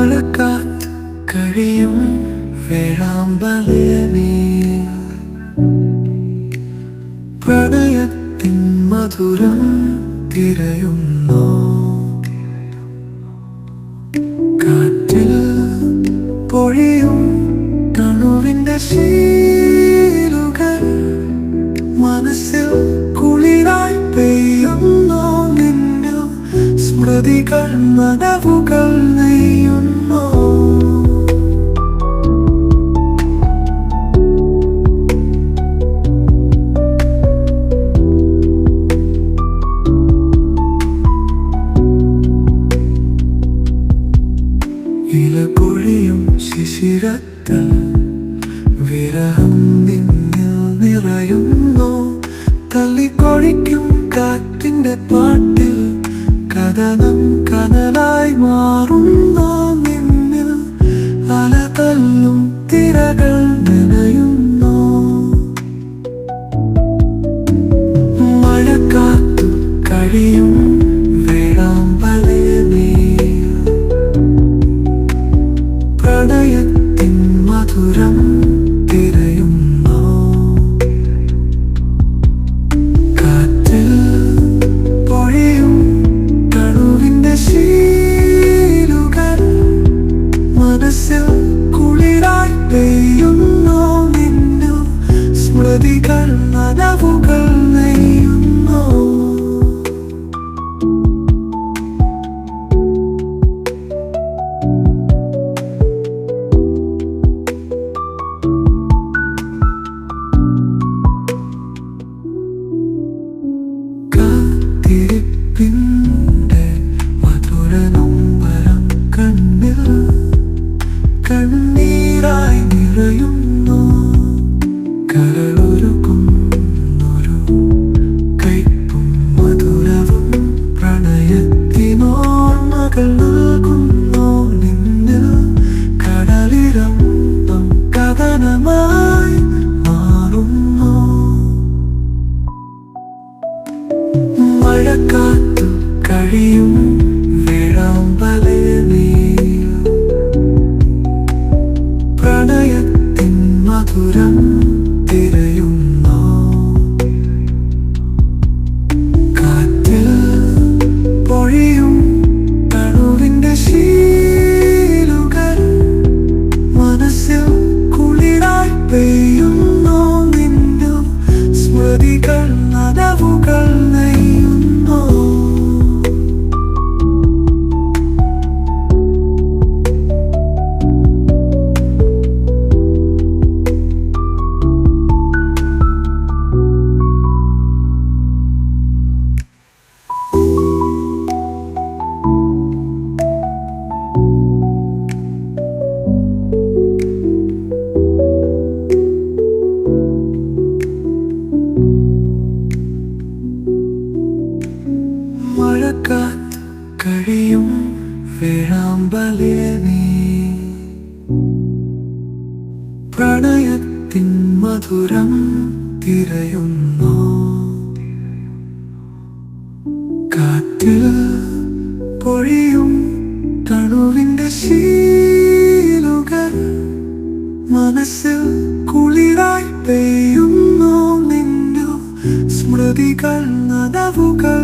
മഴക്കാറ്റ് കഴിയും വേഴാമ്പലേ പ്രണയത്തിൻ മധുരം തിരയുന്നു. കാറ്റിൽ പൊഴിയും തണുവിന്റെ ശീലുകൾ മനസ്സിൽ കുളിരായി പെയ്യുന്നു നിന്നു സ്മൃതികൾ നനവുകൾ ഇല പൊഴിയും ശിശിരത്തിൽ വിരഹം നിന്നിൽ നിറയുന്നു. തള്ളിക്കൊഴിക്കും കാറ്റിന്റെ പാട്ടിൽ കഥനം കനലായി മാറുന്നു. നിന്നിൽ അലതല്ലും തിരകൾ നനയുന്നു. മഴക്കാത്തു കഴിയും സ്മൃതികൾ നനവുകൾ വേഴാമ്പലേ നീ പ്രണയത്തിൻ മധുരം തിരയുന്നു. കാറ്റിൽ പൊഴിയും തണുവിന്റെ ശീലുകൾ മനസ്സിൽ കുളിരായി പെയ്യുന്നു. നിന്നു സ്മൃതികൾ നനവുകൾ